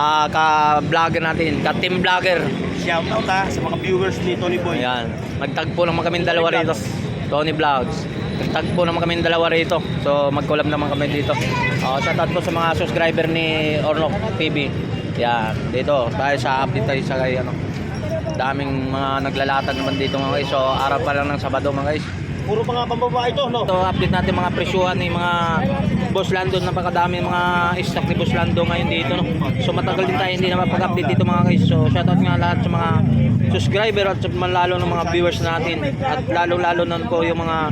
ah, ka-vlogger natin, ka-team vlogger. Shout out ha sa mga viewers ni Tony Boy. Ayan, nagtagpo naman kami dalawa rito. Tony Vlogs. Nagtagpo naman kami dalawa rito. So mag-collab naman kami dito. Uh, shout out po sa mga subscriber ni Ornok TV. Yan, dito tayo sa update tayo sa kay ano. Daming mga naglalatag naman dito mga guys. So araw pa lang ng Sabado mga guys. Puro mga pambaba ito, no? Ito update natin mga presyuhan ni mga Boss Lando napakadami mga stock ni Boss Lando ngayon dito no. So matagal din tayo hindi na mapag-update dito mga guys. So shoutout nga lahat sa mga subscriber at lalo ng mga viewers natin at lalo-lalo na po yung mga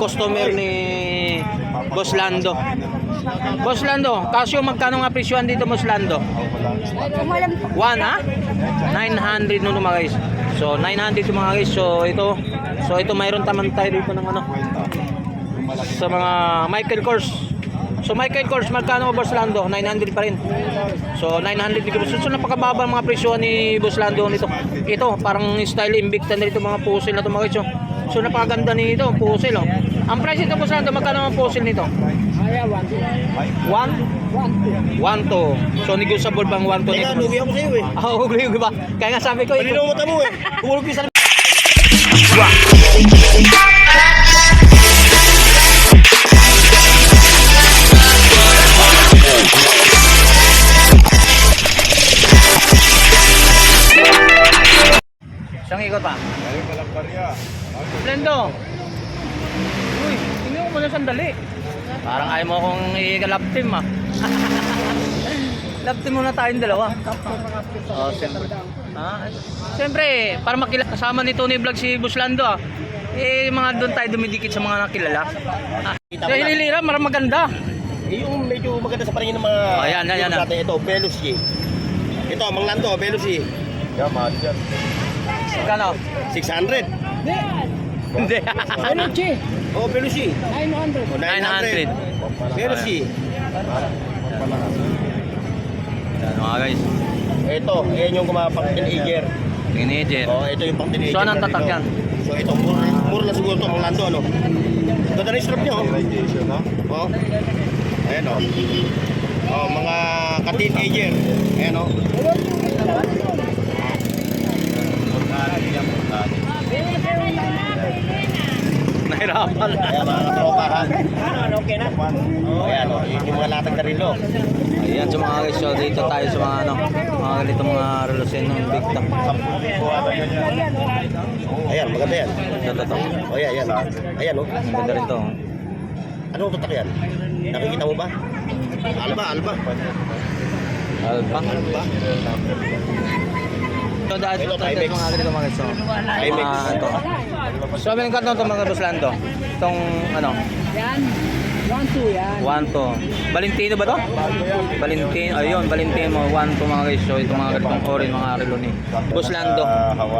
customer ni Boss Lando. Boss Lando, kasyo magkano nga presyuhan dito Boss Lando? Kumalam po. One ha? 900 no mga guys. So 900 yung mga guys. So ito, so ito mayroon taman tayo dito ng ano sa mga Michael Kors. So Michael Kors magkano Boss Lando? 900 pa rin. So 900 dito. So, so napakababa ang mga presyo ni Boss Lando nito. Ito parang style Invicta na dito mga puzzle na to mga oh. So napakaganda nito, puzzle oh. Ang price nito Boss Lando magkano ang puzzle nito? Kaya, one, two. 1 One, two. 1 to. So negotiable bang 1 to nito? lugi ako sa iyo eh. Ah, oh, ba? Kaya nga sabi ko, ito, Palinaw mata mo eh. Humulog yung sa Isang ikot pa. Lendo. Uy, tingnan mo muna sandali. Parang ayaw mo akong i-lap team ah. lap team muna tayong dalawa. Oh, siyempre. Ah, siyempre, para makilala kasama ni Tony Vlog si Buslando ah. Eh, mga doon tayo dumidikit sa mga nakilala. Ah, sa Hililira, marang maganda. Eh, yung medyo maganda sa paningin ng mga Oh, yan, yan, yan, viewers natin. Ito, Veloci. Ito, Mang Lando, Veloci. Kano? 600. Hindi. Energy. Oh, Veloci. 900. Oh, 900. 900. Veloci. Yan mga guys. Ito, ayan yung pang teenager. Teenager. Oh, ito yung pang teenager. So, anong tatak yan? So, ito, mura, mura na siguro ito, Mang Lando, ano? Ganda na yung strap niya, oh. Oh. Ayan, oh. Oh, mga ka-teenager. Ayan, oh. Nahirapan. Ayan, mga katropahan. okay na? Ayan, oh. Yung mga latag na rilo. Ayan sa mga guys, dito tayo sa mga ano, mga ganito mga relusin ng Victor. Ayan, maganda yan. Ito, ito. Oh, ayan, ayan. Ayan, oh. Ganda rin to. Anong tatak yan? Nakikita mo ba? Alba, alba. Alba. So dahil Ito, ito tayo sa mga ganito mga Timex. mga ito. So, may kanto ito mga Buslando. Itong ano, Yan. One, two yan. 1 to. Valentino ba to? Valentino, ayun, Valentino 1 to mga guys. So, ito mga ganitong orin mga relo ni Buslando.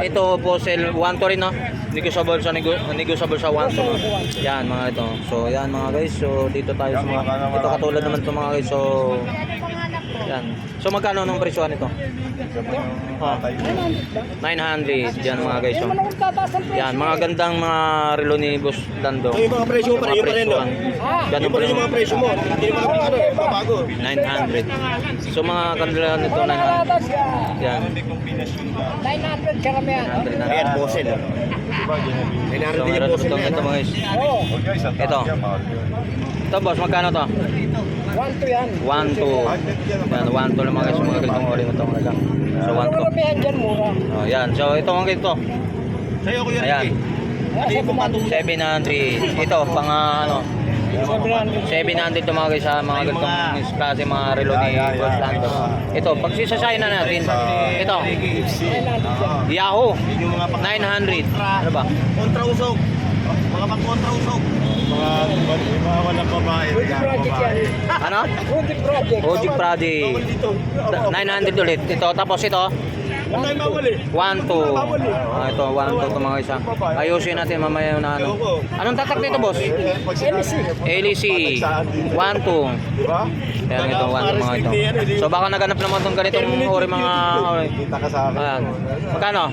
Ito po sel 1 to rin no. Negotiable sa nego, negotiable sa 1 to. no? Yan mga ito. So, yan mga guys. So, dito tayo sa mga ito katulad naman to mga guys. So, yan. So, magkano nung presyohan nito? Oh, 900. Yan mga guys. Presyo? yan, mga gandang mga relo ni Boss Lando. Oh, yung mga presyo mo pa rin, yung pa rin, no? Ah, Ganun Yung yung mga presyo mo. Hindi ang ano, eh, babago. 900. So mga kanila nito 900. Malatas ka. Yan. 900 karamihan. 900 Ayan, oh. May So narin din yung meron ito, yan. mga guys. Ito. Ito boss, magkano to? One, two yan. 1 to. Yan, 1 to lang mga guys. Mga ganitong ori mo ito mga lang. So 1 Ano karamihan dyan mura? Oh, yan. So ito mga ganito. Sa'yo ko yun, Ayan. Hindi patulong. 700. Ito, pang ah, ano. 700 to mga guys sa mga ganitong klase mga relo ni Boss Lando. Ito, pag sisasayin na natin. Ito, Yahoo. Yun yung mga pang 900. Ano ba? kontra usog. Mga pang kontra usog. Mga mga walang babae. Project yan. Ano? Project. Ojic Pradi. Dito. 900 ulit. Ito, tapos ito. Huwag tayo mawali. 1 to. Ah, ito, 1 to ito mga isa. Ayusin natin mamaya na ano. Anong tatak dito, boss? LC. LEC. 1 to. Diba? Kaya ito, 1 to mga ito. So baka naganap naman itong ganitong ori mga. Kita ka sa akin. Ayan. Magkano?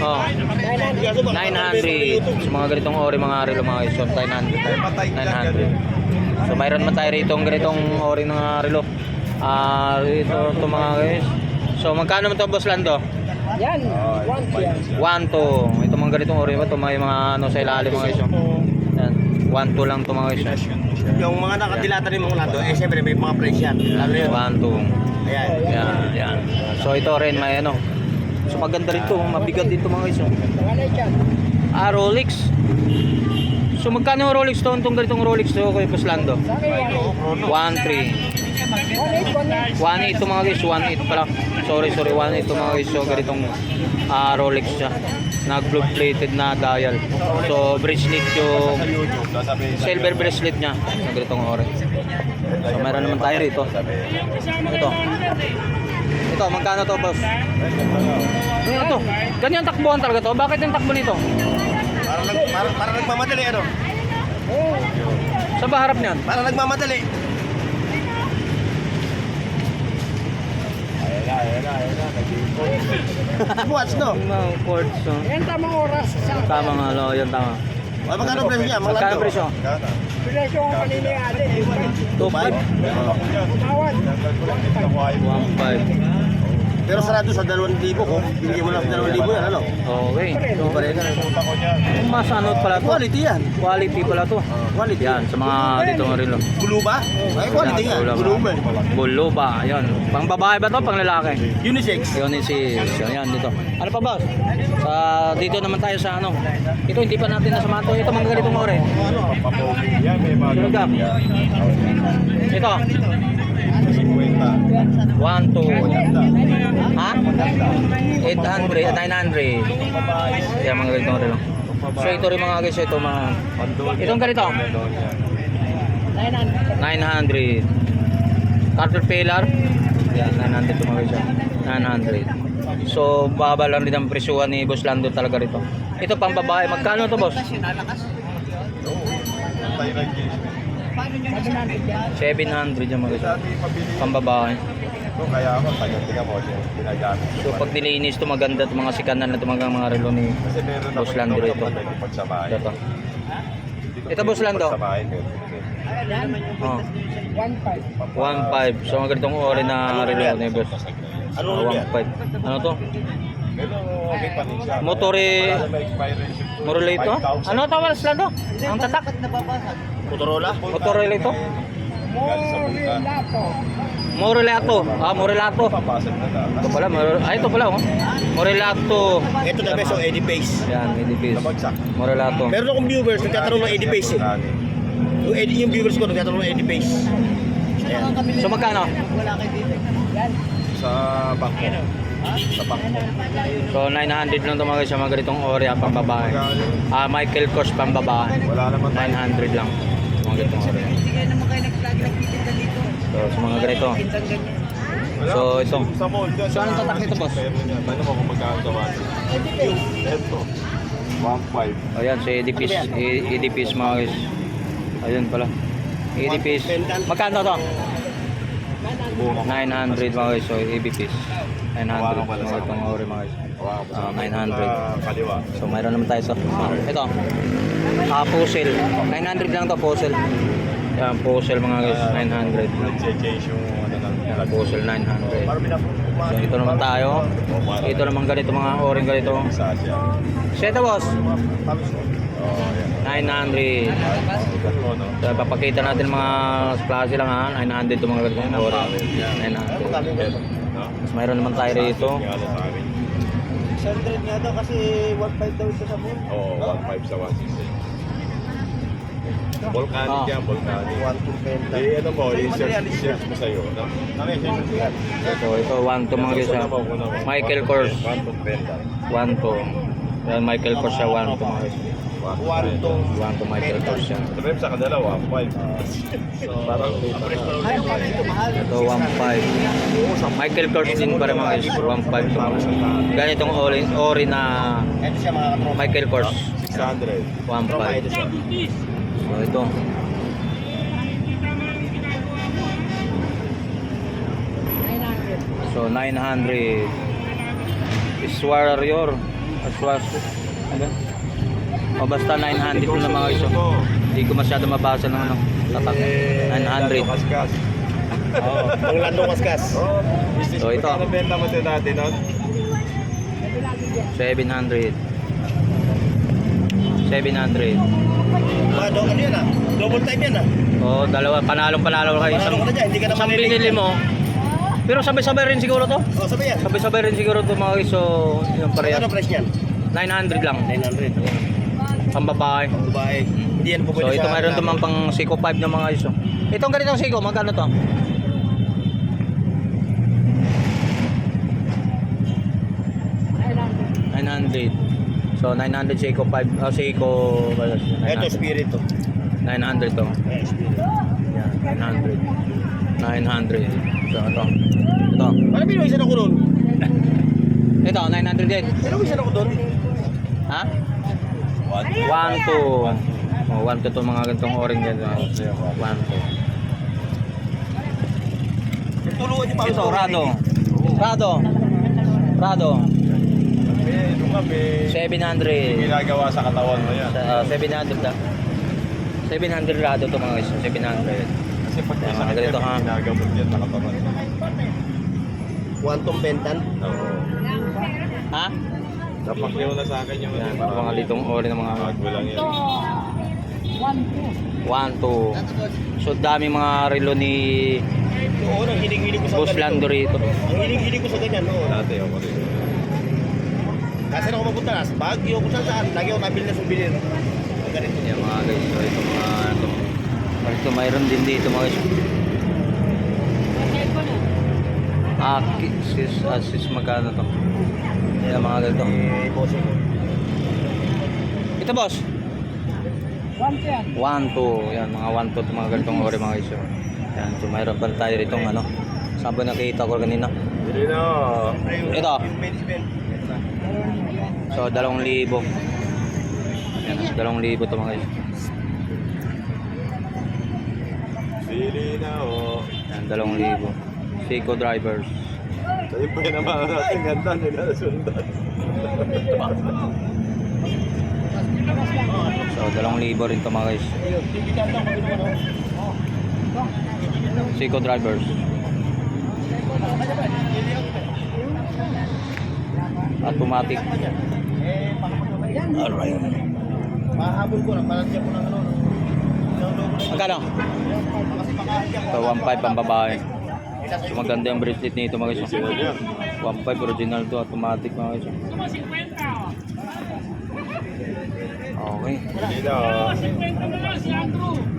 Oh, 900. So mga ganitong ori mga relo mga iso. 900. 900. So mayroon man tayo rito ang ganitong ori ng relo. Ah, ito, ito mga guys. So magkano mo to boss Lando? Yan, 1 1 2. Ito mga ganitong ori ba to may mga ano sa ilalim mga isyo. Yan, 1 2 lang to mga isyo. Yung mga nakadilata ni mga Lando, eh syempre may mga price yan. Lalo yun. 1 2. Ayan. Yan, yan. So ito rin may ano. So maganda rin to, mabigat dito mga isyo. Ah, Rolex. So magkano yung Rolex to? Itong ganitong Rolex to kay Boss Lando? 1 3. 1.8 to mga guys, 1.8 pala. Sorry, sorry, 1.8 to mga guys. So, ganitong ah, Rolex siya. Na blue plated na dial. So, bracelet yung silver bracelet niya. Na ganitong orange. So, meron naman tayo rito. Ito. Ito, magkano to, boss? Ano to? Ganyan takbuhan talaga to. Bakit yung takbo nito? Parang, nag, parang, parang nagmamadali ano? Sa ba harap niyan? Parang nagmamadali. Watch no? Mga quartz, oh. yan tamang oras. Tama nga, no, yan tama. O, magkano presyo niya? Mga Magkano presyo? presyo ko kanina yung ate. 2.5? Tumawad. 1.5. Pero sarado sa 2,000 ko. Bigyan mo lang sa 2,000 yan, ano? Okay. Ito pa rin. Mas ano pala to? Quality yan. Quality pala to. Quality. Yan, sa mga dito nga rin. oh. Gulu ba? Ay, quality yan. Gulu ba? Bulo ba? Yan. Pang babae ba to? Pang lalaki? Unisex. Yun si yan dito. Ano pa boss? Sa dito naman tayo sa ano. Ito hindi pa natin nasamahan to. Ito mga ganitong ore. Sunod ka. Ito. 1 to Ha? 800, 900. Yan mga ganitong ore. lang. So ito rin mga guys, ito mga Itong ganito. 900. Caterpillar. Yan, 900 ito mga guys. 900. So, baba lang din ang presyuhan ni Boss Lando talaga rito. Ito pang babae. Magkano to boss? 700 yung mga guys. Pang babae. Kaya ako, tagal tingnan mo siya, ginagamit. So, pag nilinis to maganda ito mga sikanan na ito mga, mga relo ni Boss Lando ito. Ito. Ito, Boss meron. Oh. One five. 1.5. So, mga ganitong ori na relo ni Boss. Ano Oh, ulit yan? 1.5. Ano to? Pero okay pa rin siya. Ito? 5,000. Ano tawag sa Lando? Ang tatak? Motorola? Motorola ito? Morilato. Morelato. Ah, lang. Ito pala, Mor- ah, ito pala oh. Morelato. Ito na beso, Eddie Pace. Yan, Edipis. Nabagsak. Morelato. Meron akong viewers, nagtatanong ng Eddie Pace eh. Yung, Eddie, yung viewers ko, nagtatanong ng Eddie Pace. Ayan. So magkano? Sa bangko. Sa bangko. So 900 lang guys, sa mga ganitong Oreo pang babae. Ah, Michael Kors pang babae. Wala naman tayo. 900 lang. Mga ganitong Oreo. So sa mga ganito. So, ito. Sa mall. So, anong tatak nito, boss? Ano mo kung magkano gawa? Yung ito. 1.5. Ayan, si Edipis. Edipis mga guys. Ayun pala. Edipis. Magkano to? 900 mga guys. So Edipis. 900 mga Oreo mga guys. Ah, 900. Sa kaliwa. So mayroon naman tayo sa ito. Ah, puzzle. 900 lang to puzzle. Yan, puzzle mga guys, 900. Nag-change yung ano. Yan, puzzle 900. Parang pinapumpa. So ito naman tayo. Ito naman ganito mga oring ganito. Seta boss, Oh, yan. 900. Ito, no? So, papakita natin mga klase lang ha. 900 ito mga ganito oring. 900. Tapos mayroon naman tayo rito. Yung ano sa amin. 600 nga daw kasi 1.5 daw ito sa moon. Oo, 1.5 sa 1.6. Volcanic Ah. yan, volcanic. 1.2 Eh, ano mo, i-search search mo sa'yo, no? Ito, ito 1 to mga guys ha. Michael Kors. 1 to. Yan, Michael Kors siya 1 to mga guys. 1 to. 1 to Michael Kors siya. Sabi sa kanila, 1.5. So, parang Ito 1.5. Michael Kors din pa rin mga guys. 1.5 to. Ganitong ori, ori na Ito. Michael Kors. 600. 1.5. Ito siya. So ito. So 900. Is warrior. Aswas. Ano? O basta 900 na lang mga guys. oh. Hindi ko masyado mabasa ng ano. Tatak. 900. Kaskas. Oo, pang Lando Kaskas. Oh, business So, ito. ito. benta mo ito dati, no? 700. 700. Mga do, ano yan ah? Double time yan ah. Oh, dalawa panalong panalo kayo. Panalo ka na dyan, hindi ka na isang binili mo. Pero sabay-sabay rin siguro to. O, sabi yan. Sabay-sabay rin siguro to mga guys. So, yung pareha. Ano price niyan? 900 lang. 900. Pang babae. Ang babae. Hindi yan po So, ito mayroon tumang pang Seiko 5 ng mga guys. oh. Itong ganitong Seiko, magkano to? 900. So, 900 Seiko 5. Oh, Seiko. Ito, 900. spirit to. 900 to. Eh, spirit. Yan, 900. 900. So, ito. Ito. Ano binawisan ako doon? Ito, 900 din. Binawisan ako doon? Ha? 1 to Oh, 1 to to mga ganitong orange yan. 1 to. Tuluan niyo pa Ito, sa Rado. Rado. Rado. May, nung kami, 700. ginagawa sa katawan mo yan. Sa, uh, 700 na. 700 Rado to mga guys. 700. Kasi pag sakit ganito, ha? ginagamot yan sa katawan. Quantum Pentan. Oo. Ha? Napakyaw na sa akin yung Yan, ano, mga litong ori ng mga Bago lang yan. Ito, one, two. 1 to. So dami mga relo ni Oo, ang hiling-hiling ko sa Boss Lando rito. Ang hiling-hiling ko sa ganyan, oo. Dati ako rin. Kasi ako mapunta na, sa Baguio, kung saan saan, lagi ako nabili na souvenir. Ang ganito. Yan mga guys. So ito mga ito. Ito mayroon din dito mga guys. Ah, sis, ah, sis magkano to? Yan mga ganito. Ito boss. One to yan. 1 to. Yan mga 1 to mga ganitong ori mga guys. oh. Yan, so mayroon pa tayo rito ano. Saan ba nakita ko kanina? Hindi na. Ito. So, dalawang libo. Yan, dalawang libo to mga guys. Sili na, oh. Yan, dalawang libo. Seiko drivers. Sa'yo pa yun naman natin ganda nila sundan. So, dalawang libo rin to mga guys. Seiko drivers. Automatic. Alright. Mahabol ko na, palagyan ko ng ano. Magkano? So, 1.5 ang babae. Maganda yung bracelet nito mga guys. Sino yan? 1.5 original to, automatic mga guys. Okay. Na.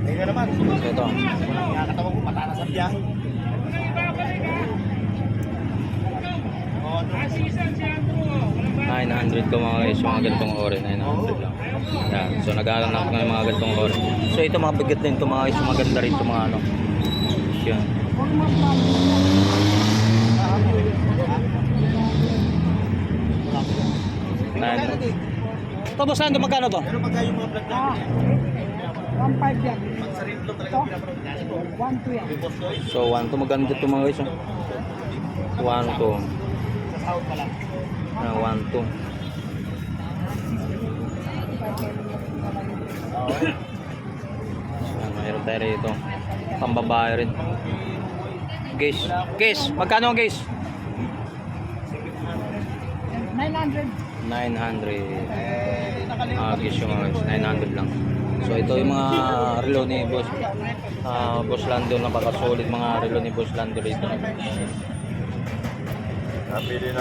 Eh, nga naman. Ito. Nakakatawa ko, patanas ang biyahe. Ano? 900 to mga guys, mga ganitong ore, 900 lang. Yan, so nag-aaral ako ng mga ganitong ore. So ito mga bigat din to mga guys, maganda rin to mga ano. Yan. Ito boss, nando magkano to? Pero pagka yung mga vlog na, Ah, one five yan. pag sa rin talaga natin ko. one two yan. So 1 to maganda to mga guys. 1 to. sa sahod pa lang. Na 1 to. Yan, mayroon tayo rito. Pambabae rin. Guys, guys, magkano ang guys? 900. 900. Ah, guys yung mga guys, 900 lang. So ito yung mga relo ni Boss ah Boss Lando napakasulit mga relo ni Boss Lando rito. Napili na.